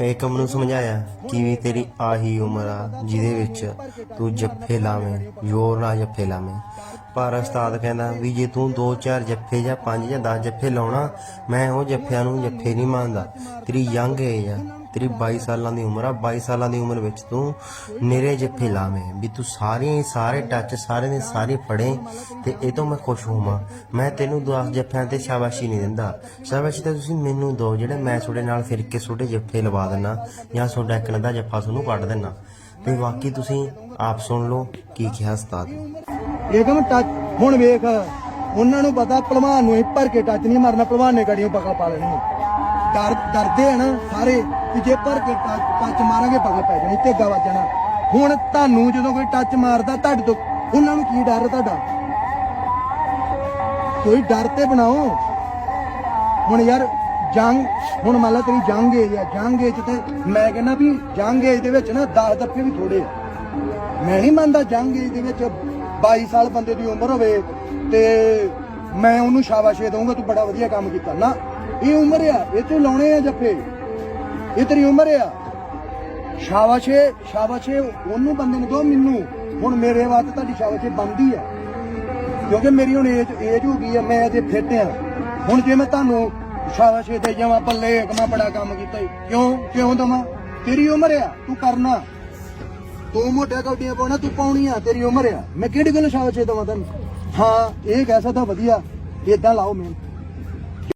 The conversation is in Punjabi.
ਏਕਮ ਨੂੰ ਸਮਝਾਇਆ ਕਿ ਵੀ ਤੇਰੀ ਆਹੀ ਉਮਰ ਆ ਜਿਹਦੇ ਵਿੱਚ ਤੂੰ ਜੱਫੇ ਲਾਵੇਂ, ਜ਼ੋਰ ਨਾਲ ਜੱਫੇ ਲਾਵੇਂ। ਪਰ ਉਸਤਾਦ ਕਹਿੰਦਾ ਵੀ ਜੇ ਤੂੰ 2-4 ਜੱਫੇ ਜਾਂ 5 ਜਾਂ 10 ਜੱਫੇ ਲਾਉਣਾ, ਮੈਂ ਉਹ ਜੱਫਿਆਂ ਨੂੰ ਜੱਫੇ ਨਹੀਂ ਮੰਨਦਾ। ਤੇਰੀ ਯੰਗ ਏਜ ਆ। ਤੇਰੀ 22 ਸਾਲਾਂ ਦੀ ਉਮਰ ਆ 22 ਸਾਲਾਂ ਦੀ ਉਮਰ ਵਿੱਚ ਤੂੰ ਨਿਰੇ ਜੱਫੇ ਲਾਵੇਂ, ਵੀ ਤੂੰ ਸਾਰੀਆਂ ਸਾਰੇ ਟੱਚ ਸਾਰੇ ਦੇ ਸਾਰੇ ਫੜੇ ਤੇ ਇਹ ਤੋਂ ਮੈਂ ਖੁਸ਼ ਹੋਵਾਂ। ਮੈਂ ਤੈਨੂੰ 10 ਜੱਫਿਆਂ ਤੇ ਸ਼ਾਬਾਸ਼ੀ ਨਹੀਂ ਦਿੰਦਾ। ਸ਼ਾਬਾਸ਼ੀ ਤਾਂ ਤੁਸੀਂ ਮੈਨੂੰ ਦਿਓ, ਜਿਹੜੇ ਮੈਂ ਤੁਹਾਡੇ ਨਾਲ ਫਿਰ ਕੇ ਤੁਹਾਡੇ ਜੱਫੇ ਲਵਾ ਦਿੰਨਾ ਜਾਂ ਤੁਹਾਡਾ ਇੱਕ ਨਦਾ ਜੱਫਾ ਤੁਹਾਨੂੰ ਕੱਢ ਦਿੰਨਾ। ਤੇ ਬਾਕੀ ਤੁਸੀਂ ਆਪ ਸੁਣ ਲਓ ਕੀ ਕਿਹਾ ਉਸਤਾਦ ਨੇ। ਏਕਮ ਟੱਚ ਹੁਣ ਵੇਖ, ਉਹਨਾਂ ਨੂੰ ਪਤਾ ਪਹਿਲਵਾਨ ਨੂੰ ਇਹ ਭਰ ਕੇ ਟੱਚ ਨਹੀਂ ਮਾਰਨਾ ਪਹਿਲਵਾਨ ਨੇ ਗੜੀਆਂ ਪਕੜ ਪਾ ਲੈਣੀ ਡਰ ਡਰਦੇ ਆ ਨਾ ਸਾਰੇ ਕਿ ਜੇ ਭਰ ਕੇ ਟੱਚ ਮਾਰਾਂਗੇ ਪਗਲ ਪੈ ਜਾਣੀ ਤੇ ਗਾ ਵੱਜਣਾ ਹੁਣ ਤੁਹਾਨੂੰ ਜਦੋਂ ਕੋਈ ਟੱਚ ਮਾਰਦਾ ਤੁਹਾਡੇ ਤੋਂ, ਉਹਨਾਂ ਨੂੰ ਕੀ ਡਰ ਤੁਹਾਡਾ? ਕੋਈ ਡਰ ਤੇ ਬਣਾਓ। ਹੁਣ ਯਾਰ ਜੰਗ, ਹੁਣ ਮੰਨ ਲਾ ਤੇਰੀ ਜੰਗ ਏਜ ਆ, ਜੰਗ ਏਜ ਤੇ ਮੈਂ ਕਹਿੰਦਾ ਵੀ ਜੰਗ ਏਜ ਦੇ ਵਿੱਚ ਨਾ 10 ਦੱਫੇ ਵੀ ਥੋੜੇ ਮੈਂ ਨਹੀਂ ਮੰਨਦਾ ਜੰਗ ਏਜ ਦੇ ਵਿੱਚ 22 ਸਾਲ ਬੰਦੇ ਦੀ ਉਮਰ ਹੋਵੇ ਤੇ ਮੈਂ ਉਹਨੂੰ ਸ਼ਾਬਾਸ਼ੇ ਦਊਂਗਾ, ਤੂੰ ਬੜਾ ਵਧੀਆ ਕੰਮ ਕੀਤਾ। ਨਾ ਇਹ ਉਮਰ ਆ, ਇਹ ਤੇ ਲਾਉਣੇ ਆ ਜੱਫੇ। ਇਹ ਤੇਰੀ ਉਮਰ ਆ। ਸ਼ਾਬਾਸ਼ੇ ਸ਼ਾਬਾਸ਼ੇ, ਉਹਨੂੰ ਬੰਦੇ ਨੂੰ ਦੋ ਮੈਨੂੰ। ਹੁਣ ਮੇਰੇ ਵਾਸਤੇ ਤੁਹਾਡੀ ਸ਼ਾਬਾਸ਼ੇ ਬੰਦੀ ਆ। ਕਿਉਂਕਿ ਮੇਰੀ ਹੁਣ ਏਜ ਏਜ ਹੋ ਗਈ ਆ, ਮੈਂ ਅਜੇ ਫਿੱਟ ਆ। ਹੁਣ ਜੇ ਮੈਂ ਤੁਹਾਨੂੰ ਸ਼ਾਬਾਸ਼ੇ ਦੇ ਜਾਵਾਂ ਪੱਲੇ ਮੈਂ ਬੜਾ ਕੰਮ ਕੀਤਾ ਕਿਉਂ? ਕਿਉਂ ਦਵਾਂ? ਤੇਰੀ ਉਮਰ ਆ, ਤੂੰ ਕਰਨਾ। ਤੂੰ ਮੋਟੇ ਕੌਡੀਆਂ ਪਾਉਣਾ, ਤੂੰ ਪਾਉਣੀ ਆ, ਤੇਰੀ ਉਮਰ ਆ। ਮੈਂ ਕਿਹੜੀ ਗੱਲ ਸ਼ਾਬਾਸ਼ੇ ਦਵਾਂ ਤੈਨੂੰ ਹਾਂ, ਇਹ ਕਹਿ ਸਕਦਾ ਵਧੀਆ। ਇਦਾਂ ਲਾਓ ਮੈਨੂੰ